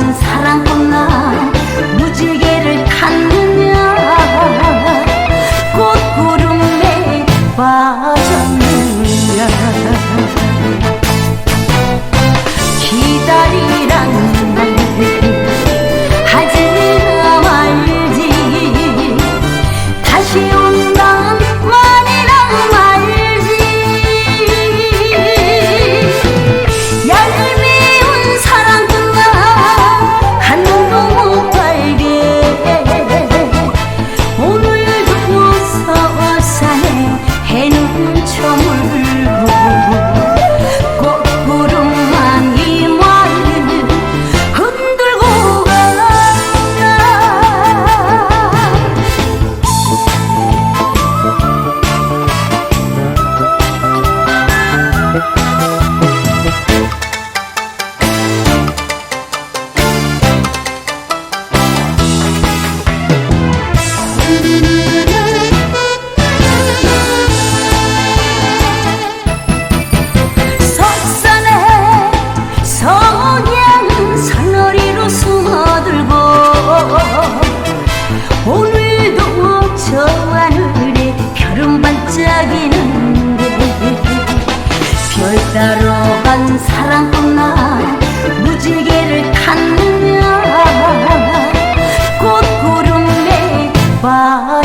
따 지금 반짝이는데 그 별 따로 간 사랑 꿈나 무지개를 탔느냐? 꽃구름에 봐